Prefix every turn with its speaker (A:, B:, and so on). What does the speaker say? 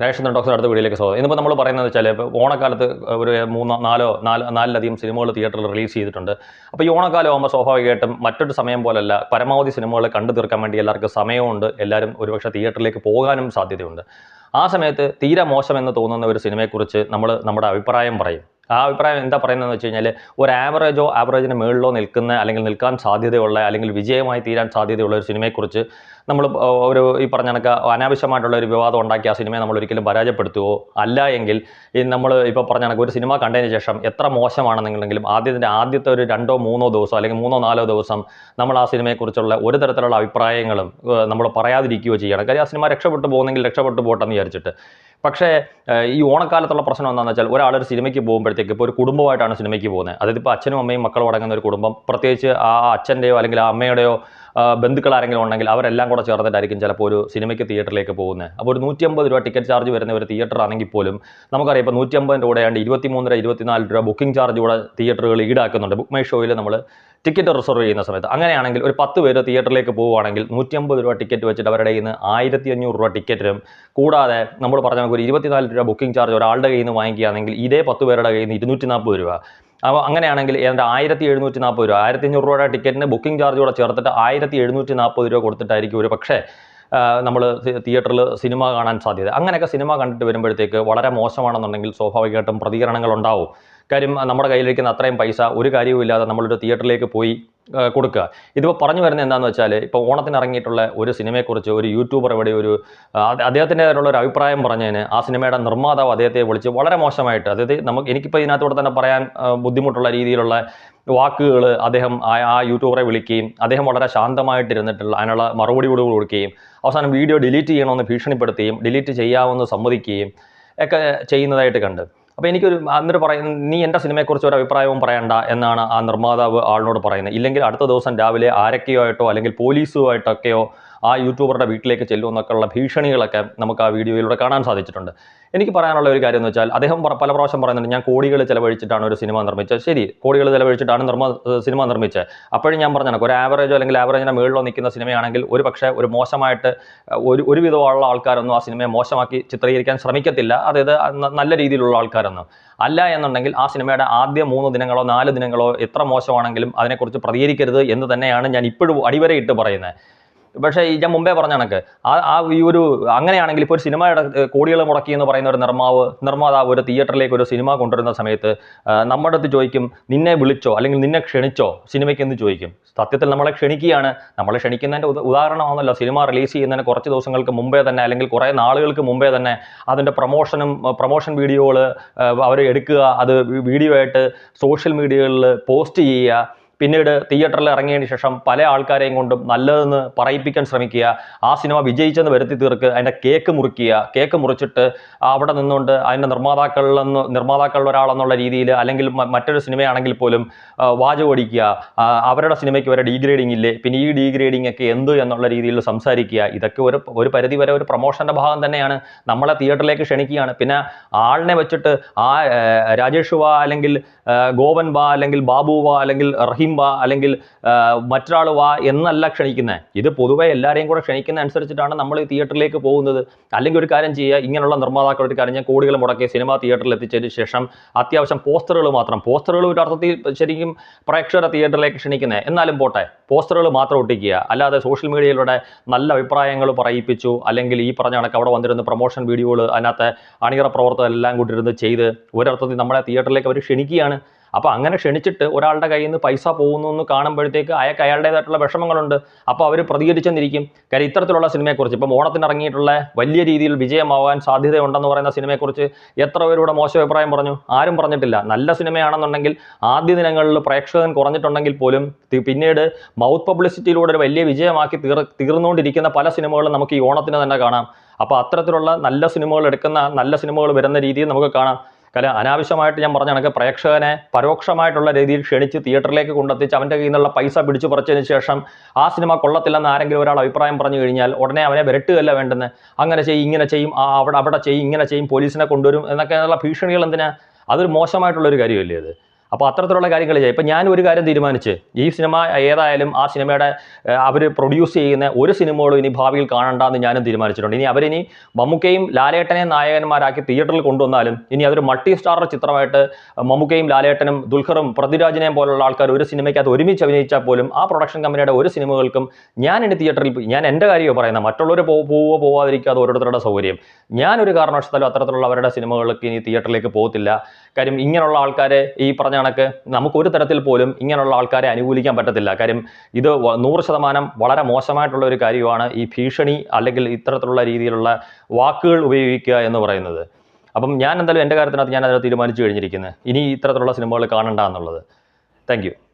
A: Rajesh doctor അടുത്ത വീഡിയോയിലേക്ക് സ്വാഗതം. ഇന്നിപ്പോൾ നമ്മൾ പറയുന്നത് വെച്ചാൽ ഇപ്പോൾ ഓണക്കാലത്ത് ഒരു മൂന്നോ നാലോ നാല് നാലിലധികം സിനിമകൾ തിയേറ്ററിൽ റിലീസ് ചെയ്തിട്ടുണ്ട്. അപ്പോൾ ഈ ഓണക്കാലം ആകുമ്പോൾ സ്വാഭാവികമായിട്ടും മറ്റൊരു സമയം പോലല്ല പരമാവധി സിനിമകൾ കണ്ടു തീർക്കാൻ വേണ്ടി എല്ലാവർക്കും സമയമുണ്ട്. എല്ലാവരും ഒരുപക്ഷെ തിയേറ്ററിലേക്ക് പോകാനും സാധ്യതയുണ്ട്. ആ സമയത്ത് തീരെ മോശമെന്ന് തോന്നുന്ന ഒരു സിനിമയെക്കുറിച്ച് നമ്മൾ നമ്മുടെ അഭിപ്രായം പറയും. ആ അഭിപ്രായം എന്താ പറയുന്നതെന്ന് വെച്ച് കഴിഞ്ഞാൽ ഒരു ആവറേജോ ആവറേജിന് മുകളിലോ നിൽക്കുന്ന അല്ലെങ്കിൽ നിൽക്കാൻ സാധ്യതയുള്ള അല്ലെങ്കിൽ വിജയമായി തീരാൻ സാധ്യതയുള്ള ഒരു സിനിമയെക്കുറിച്ച് നമ്മൾ ഒരു ഈ പറഞ്ഞ കണക്ക് അനാവശ്യമായിട്ടുള്ള ഒരു വിവാദം ഉണ്ടാക്കി ആ സിനിമയെ നമ്മൾ ഒരിക്കലും പരാജയപ്പെടുത്തുകയോ അല്ല എങ്കിൽ ഈ നമ്മൾ ഇപ്പോൾ പറഞ്ഞ കണക്ക് ഒരു സിനിമ കണ്ടതിന് ശേഷം എത്ര മോശമാണെന്നുണ്ടെങ്കിലും ആദ്യത്തിന്റെ ആദ്യത്തെ ഒരു രണ്ടോ മൂന്നോ ദിവസം അല്ലെങ്കിൽ മൂന്നോ നാലോ ദിവസം നമ്മൾ ആ സിനിമയെക്കുറിച്ചുള്ള ഒരു തരത്തിലുള്ള അഭിപ്രായങ്ങളും നമ്മൾ പറയാതിരിക്കുകയോ ചെയ്യണം. കാര്യം ആ സിനിമ രക്ഷപ്പെട്ടു പോകുന്നെങ്കിൽ രക്ഷപ്പെട്ടു പോട്ടെന്ന് വിചാരിച്ചിട്ട്. പക്ഷേ ഈ ഓണക്കാലത്തുള്ള പ്രശ്നം എന്താണെന്ന് വെച്ചാൽ ഒരാൾ ഒരു സിനിമയ്ക്ക് പോകുമ്പോഴത്തേക്ക് ഇപ്പോൾ ഒരു കുടുംബമായിട്ടാണ് സിനിമയ്ക്ക് പോകുന്നത്. അതായത് ഇപ്പോൾ അച്ഛനും അമ്മയും മക്കളും അടങ്ങുന്ന ഒരു കുടുംബം. പ്രത്യേകിച്ച് ആ അച്ഛന്റെയോ അല്ലെങ്കിൽ ആ അമ്മയുടെയോ ബന്ധുക്കൾ ആരെങ്കിലും ഉണ്ടെങ്കിൽ അവരെല്ലാം കൂടെ ചേർന്നിട്ടായിരിക്കും ചിലപ്പോൾ ഒരു സിനിമയ്ക്ക് തിയേറ്ററിലേക്ക് പോകുന്നത്. അപ്പോൾ ഒരു നൂറ്റി അമ്പത് രൂപ ടിക്കറ്റ് ചാർജ് വരുന്ന ഒരു തിയേറ്റർ ആണെങ്കിൽ പോലും നമുക്കറിയാം ഇപ്പോൾ നൂറ്റി അമ്പതിന്റെ കൂടെ ആണ്ട് ഇരുപത്തി മൂന്നര ഇരുപത്തിനാല് രൂപ ബുക്കിംഗ് ചാർജ് കൂടെ തിയേറ്ററുകൾ ഈടാക്കുന്നുണ്ട്. ബുക്ക് മൈ ഷോയിൽ നമ്മൾ ടിക്കറ്റ് റിസർവ് ചെയ്യുന്ന സമയത്ത് അങ്ങനെയാണെങ്കിൽ ഒരു പത്ത് പേര് തിയേറ്ററിലേക്ക് പോവുകയാണെങ്കിൽ നൂറ്റി അമ്പത് രൂപ ടിക്കറ്റ് വെച്ചിട്ട് അവരുടെ കയ്യിൽ നിന്ന് ആയിരത്തി അഞ്ഞൂറ് രൂപ ടിക്കറ്റിനും കൂടാതെ നമ്മൾ പറഞ്ഞ ഒരു ഇരുപത്തിനാല് രൂപ ബുക്കിംഗ് ചാർജ് ഒരാളുടെ കയ്യിൽ നിന്ന് വാങ്ങിക്കുകയാണെങ്കിൽ ഇതേ പത്ത് പേരുടെ കയ്യിൽ നിന്ന് ഇരുന്നൂറ്റി നാൽപ്പത് രൂപ. അപ്പോൾ അങ്ങനെയാണെങ്കിൽ ഏതാണ്ട് ആയിരത്തി എഴുന്നൂറ്റി നാൽപ്പത് രൂപ. ആയിരത്തി അഞ്ഞൂറ് രൂപയുടെ ടിക്കറ്റിന് ബുക്കിംഗ് ചാർജ് കൂടെ ചേർത്തിട്ട് ആയിരത്തി എഴുന്നൂറ്റി നാൽപ്പത് രൂപ കൊടുത്തിട്ടായിരിക്കും ഒരു പക്ഷേ നമ്മൾ തിയേറ്ററിൽ സിനിമ കാണാൻ സാധ്യത. അങ്ങനെയൊക്കെ സിനിമ കണ്ടിട്ട് വരുമ്പോഴത്തേക്ക് വളരെ മോശമാണെന്നുണ്ടെങ്കിൽ സ്വാഭാവികമായിട്ടും പ്രതികരണങ്ങൾ ഉണ്ടാവും. കാര്യം നമ്മുടെ കയ്യിലിരിക്കുന്ന അത്രയും പൈസ ഒരു കാര്യവുമില്ലാതെ നമ്മളൊരു തിയേറ്ററിലേക്ക് പോയി കൊടുക്കുക. ഇതിപ്പോൾ പറഞ്ഞു വരുന്നത് എന്താണെന്ന് വെച്ചാൽ ഇപ്പോൾ ഓണത്തിന് ഇറങ്ങിയിട്ടുള്ള ഒരു സിനിമയെക്കുറിച്ച് ഒരു യൂട്യൂബർ ഇവിടെ ഒരു അദ്ദേഹത്തിന്റെതായിട്ടുള്ള ഒരു അഭിപ്രായം പറഞ്ഞതിന് ആ സിനിമയുടെ നിർമ്മാതാവ് അദ്ദേഹത്തെ വിളിച്ച് വളരെ മോശമായിട്ട് അതായത് നമുക്ക് എനിക്കിപ്പോൾ ഇതിനകത്തൂടെ തന്നെ പറയാൻ ബുദ്ധിമുട്ടുള്ള രീതിയിലുള്ള വാക്കുകൾ അദ്ദേഹം ആ യൂട്യൂബറെ വിളിക്കുകയും അദ്ദേഹം വളരെ ശാന്തമായിട്ടിരുന്നിട്ടുള്ള അതിനുള്ള മറുപടികൾ കൊടുക്കുകയും അവസാനം വീഡിയോ ഡിലീറ്റ് ചെയ്യണമെന്ന് ഭീഷണിപ്പെടുത്തുകയും ഡിലീറ്റ് ചെയ്യാമെന്ന് സമ്മതിക്കുകയും ഒക്കെ ചെയ്യുന്നതായിട്ട് കണ്ട്. അപ്പോൾ എനിക്കൊരു എന്നിട്ട് പറയുന്നത് നീ എന്റെ സിനിമയെക്കുറിച്ച് ഒരു അഭിപ്രായവും പറയണ്ട എന്നാണ് ആ നിർമ്മാതാവ് ആളിനോട് പറയുന്നത്. ഇല്ലെങ്കിൽ അടുത്ത ദിവസം രാവിലെ ആരൊക്കെയോ ആയിട്ടോ അല്ലെങ്കിൽ പോലീസുമായിട്ടൊക്കെയോ ആ യൂട്യൂബറുടെ വീട്ടിലേക്ക് ചെല്ലും എന്നൊക്കെയുള്ള ഭീഷണികളൊക്കെ നമുക്ക് ആ വീഡിയോയിലൂടെ കാണാൻ സാധിച്ചിട്ടുണ്ട്. എനിക്ക് പറയാനുള്ള ഒരു കാര്യം എന്ന് വെച്ചാൽ അദ്ദേഹം പല പ്രാവശ്യം പറയുന്നുണ്ട് ഞാൻ കോടികൾ ചിലവഴിച്ചിട്ടാണ് ഒരു സിനിമ നിർമ്മിച്ചത്. ശരി കോടികൾ ചിലവഴിച്ചിട്ടാണ് നിർമ്മ സിനിമ നിർമ്മിച്ചത്. അപ്പോഴും ഞാൻ പറഞ്ഞാൽ ഒരു ആവറേജോ അല്ലെങ്കിൽ ആവറേജിന്റെ മുകളിലോ നിൽക്കുന്ന സിനിമയാണെങ്കിൽ ഒരു പക്ഷേ ഒരു മോശമായിട്ട് ഒരു ഒരു വിധമുള്ള ആൾക്കാരൊന്നും ആ സിനിമയെ മോശമാക്കി ചിത്രീകരിക്കാൻ ശ്രമിക്കത്തില്ല. അതായത് നല്ല രീതിയിലുള്ള ആൾക്കാരൊന്നും. അല്ല എന്നുണ്ടെങ്കിൽ ആ സിനിമയുടെ ആദ്യ മൂന്ന് ദിനങ്ങളോ നാല് ദിനങ്ങളോ എത്ര മോശമാണെങ്കിലും അതിനെക്കുറിച്ച് പ്രതികരിക്കരുത് എന്ന് തന്നെയാണ് ഞാൻ ഇപ്പോഴും അടിവരയിട്ട് പറയുന്നത്. പക്ഷേ ഈ ഞാൻ മുമ്പേ പറഞ്ഞ കണക്ക്. ആ ആ ഈ ഒരു അങ്ങനെയാണെങ്കിൽ ഇപ്പോൾ ഒരു ഏഹ്, കോടികൾ മുടക്കി എന്ന് പറയുന്ന ഒരു നിർമ്മാവ് നിർമ്മാതാവ് ഒരു തിയേറ്ററിലേക്ക് ഒരു സിനിമ കൊണ്ടുവരുന്ന സമയത്ത് നമ്മുടെ അടുത്ത് ചോദിക്കും നിന്നെ വിളിച്ചോ? അല്ലെങ്കിൽ നിന്നെ ക്ഷണിച്ചോ? സിനിമയ്ക്ക് എന്ന് ചോദിക്കും. സത്യത്തിൽ നമ്മളെ ക്ഷണിക്കുകയാണ്. നമ്മളെ ക്ഷണിക്കുന്നതിന്റെ ഉദ- ഉദാഹരണമാണല്ലോ സിനിമ റിലീസ് ചെയ്യുന്നതിന് കുറച്ച് ദിവസങ്ങൾക്ക് മുമ്പേ തന്നെ അല്ലെങ്കിൽ കുറേ നാളുകൾക്ക് മുമ്പേ തന്നെ അതിന്റെ പ്രൊമോഷനും പ്രൊമോഷൻ വീഡിയോകൾ അവർ എടുക്കുക അത് വീഡിയോ ആയിട്ട് സോഷ്യൽ മീഡിയകളിൽ പോസ്റ്റ് ചെയ്യുക പിന്നീട് തിയേറ്ററിൽ ഇറങ്ങിയതിന് ശേഷം പല ആൾക്കാരെയും കൊണ്ടും നല്ലതെന്ന് പറയിപ്പിക്കാൻ ശ്രമിക്കുക. ആ സിനിമ വിജയിച്ചെന്ന് വരുത്തി തീർക്ക് അതിന്റെ കേക്ക് മുറിക്കുക കേക്ക് മുറിച്ചിട്ട് അവിടെ നിന്നുകൊണ്ട് അതിന്റെ നിർമ്മാതാക്കളിലെന്ന് നിർമ്മാതാക്കളുടെ ഒരാളെന്നുള്ള രീതിയിൽ അല്ലെങ്കിൽ മറ്റൊരു സിനിമയാണെങ്കിൽ പോലും ആ, വാചകടിക്കുക അവരുടെ സിനിമയ്ക്ക് വരെ ഡീഗ്രേഡിംഗ് ഇല്ലേ? പിന്നെ ഈ ഡീഗ്രേഡിംഗ് ഒക്കെ എന്ത് എന്നുള്ള രീതിയിൽ സംസാരിക്കുക. ഇതൊക്കെ ഒരു ഒരു പരിധി വരെ ഒരു പ്രൊമോഷന്റെ ഭാഗം തന്നെയാണ്. നമ്മളെ തിയേറ്ററിലേക്ക് ക്ഷണിക്കുകയാണ്. പിന്നെ ആളിനെ വെച്ചിട്ട് ആ, രാജേഷ് വാ അല്ലെങ്കിൽ ഗോവൻ വാ അല്ലെങ്കിൽ ബാബു വാ അല്ലെങ്കിൽ റഹീം വാ അല്ലെങ്കിൽ മറ്റൊരാൾ വാ എന്നല്ല ക്ഷണിക്കുന്നത് ഇത് പൊതുവെ എല്ലാവരെയും കൂടെ ക്ഷണിക്കുന്ന അനുസരിച്ചിട്ടാണ് നമ്മൾ തിയേറ്ററിലേക്ക് പോകുന്നത്. അല്ലെങ്കിൽ ഒരു കാര്യം ചെയ്യുക ഇങ്ങനെയുള്ള നിർമ്മാതാക്കൾ ഒരു കാര്യം ഞാൻ കോടികൾ മുടക്കി സിനിമ തിയേറ്ററിൽ എത്തിച്ചതിന് ശേഷം അത്യാവശ്യം പോസ്റ്ററുകൾ മാത്രം പോസ്റ്ററുകൾ ഒരു അർത്ഥത്തിൽ ശരിക്കും പ്രേക്ഷകരെ തിയേറ്ററിലേക്ക് ക്ഷണിക്കുന്നത് എന്നാലും പോട്ടെ പോസ്റ്ററുകൾ മാത്രം ഒട്ടിക്കുക. അല്ലാതെ സോഷ്യൽ മീഡിയയിലൂടെ നല്ല അഭിപ്രായങ്ങൾ പറയിപ്പിച്ചു അല്ലെങ്കിൽ ഈ പറഞ്ഞ കണക്ക് അവിടെ വന്നിരുന്ന പ്രൊമോഷൻ വീഡിയോകൾ അതിനകത്ത് അണിയറ പ്രവർത്തനം എല്ലാം കൂട്ടിരുന്ന് ചെയ്ത് ഒരർത്ഥത്തിൽ നമ്മളെ തിയേറ്ററിലേക്ക് അവർ ക്ഷണിക്കുകയാണ്. അപ്പോൾ അങ്ങനെ ക്ഷണിച്ചിട്ട് ഒരാളുടെ കയ്യിൽ നിന്ന് പൈസ പോകുന്നു എന്ന് കാണുമ്പോഴത്തേക്ക് അയാൾക്ക് അയാളുടേതായിട്ടുള്ള വിഷമങ്ങളുണ്ട്. അപ്പോൾ അവർ പ്രതികരിച്ചെന്നിരിക്കും. കാര്യം ഇത്തരത്തിലുള്ള സിനിമയെക്കുറിച്ച് ഇപ്പം ഓണത്തിന് ഇറങ്ങിയിട്ടുള്ള വലിയ രീതിയിൽ വിജയമാവാൻ സാധ്യതയുണ്ടെന്ന് പറയുന്ന സിനിമയെക്കുറിച്ച് എത്ര പേരുടെ മോശം അഭിപ്രായം പറഞ്ഞു? ആരും പറഞ്ഞിട്ടില്ല. നല്ല സിനിമയാണെന്നുണ്ടെങ്കിൽ ആദ്യ ദിനങ്ങളിൽ പ്രേക്ഷകൻ കുറഞ്ഞിട്ടുണ്ടെങ്കിൽ പോലും പിന്നീട് മൗത്ത് പബ്ലിസിറ്റിയിലൂടെ ഒരു വലിയ വിജയമാക്കി തീർ തീർന്നുകൊണ്ടിരിക്കുന്ന പല സിനിമകളും നമുക്ക് ഈ ഓണത്തിന് തന്നെ കാണാം. അപ്പോൾ അത്തരത്തിലുള്ള നല്ല സിനിമകൾ എടുക്കുന്ന നല്ല സിനിമകൾ വരുന്ന രീതിയിൽ നമുക്ക് കാണാം. കാര്യം അനാവശ്യമായിട്ട് ഞാൻ പറഞ്ഞ കണക്ക് പ്രേക്ഷകനെ പരോക്ഷമായിട്ടുള്ള രീതിയിൽ ക്ഷണിച്ച് തിയേറ്ററിലേക്ക് കൊണ്ടെത്തിച്ച് അവന്റെ കയ്യിൽ നിന്നുള്ള പൈസ പിടിച്ചു പറിച്ചതിന് ശേഷം ആ സിനിമ കൊള്ളത്തില്ലെന്ന് ആരെങ്കിലും ഒരാൾ അഭിപ്രായം പറഞ്ഞു കഴിഞ്ഞാൽ ഉടനെ അവനെ വിരട്ടുകയല്ല വേണ്ടെന്ന്. അങ്ങനെ ചെയ്യും ഇങ്ങനെ ചെയ്യും ആ അവിടെ അവിടെ ചെയ്യും ഇങ്ങനെ ചെയ്യും പോലീസിനെ കൊണ്ടുവരും എന്നൊക്കെ എന്നൊക്കെയുള്ള ഭീഷണികൾ എന്തിനാ? അതൊരു മോശമായിട്ടുള്ളൊരു കാര്യമല്ലേ അത്? അപ്പോൾ അത്തരത്തിലുള്ള കാര്യങ്ങൾ ചെയ്യാം. ഇപ്പം ഞാൻ ഒരു കാര്യം തീരുമാനിച്ച് ഈ സിനിമ ഏതായാലും ആ സിനിമയുടെ അവർ പ്രൊഡ്യൂസ് ചെയ്യുന്ന ഒരു സിനിമകളും ഇനി ഭാവിയിൽ കാണണ്ടെന്ന് ഞാനും തീരുമാനിച്ചിട്ടുണ്ട്. ഇനി അവരിനി മമ്മൂക്കയും ലാലേട്ടനെയും നായകന്മാരാക്കി തിയേറ്ററിൽ കൊണ്ടുവന്നാലും ഇനി അതൊരു മൾട്ടി സ്റ്റാർ ചിത്രമായിട്ട് മമ്മൂക്കയും ലാലേട്ടനും ദുൽഖറും പൃഥ്വിരാജിനെയും പോലുള്ള ആൾക്കാർ ഒരു സിനിമയ്ക്കകത്ത് ഒരുമിച്ച് അഭിനയിച്ചാൽ പോലും ആ പ്രൊഡക്ഷൻ കമ്പനിയുടെ ഒരു സിനിമകൾക്കും ഞാൻ ഇനി തിയേറ്ററിൽ ഞാൻ എന്റെ കാര്യമോ പറയുന്നത് മറ്റുള്ളവർ പോവോ പോവാതിരിക്കാതെ ഓരോരുത്തരുടെ സൗകര്യം. ഞാനൊരു കാരണവശാലും അത്തരത്തിലുള്ളവരുടെ സിനിമകൾക്ക് ഇനി തിയേറ്ററിലേക്ക് പോകത്തില്ല. കാര്യം ഇങ്ങനെയുള്ള ആൾക്കാരെ ഈ പറഞ്ഞ കണക്ക് നമുക്ക് ഒരു തരത്തിൽ പോലും ഇങ്ങനെയുള്ള ആൾക്കാരെ അനുകൂലിക്കാൻ പറ്റത്തില്ല. കാര്യം ഇത് നൂറ് ശതമാനം വളരെ മോശമായിട്ടുള്ള ഒരു കാര്യമാണ് ഈ ഭീഷണി അല്ലെങ്കിൽ ഇത്തരത്തിലുള്ള രീതിയിലുള്ള വാക്കുകൾ ഉപയോഗിക്കുക എന്ന് പറയുന്നത്. അപ്പം ഞാൻ എന്തായാലും എന്റെ കാര്യത്തിനകത്ത് ഞാൻ അതിനെ തീരുമാനിച്ചു കഴിഞ്ഞിരിക്കുന്നത് ഇനി ഇത്തരത്തിലുള്ള സിനിമകൾ കാണണ്ട എന്നുള്ളത്. താങ്ക്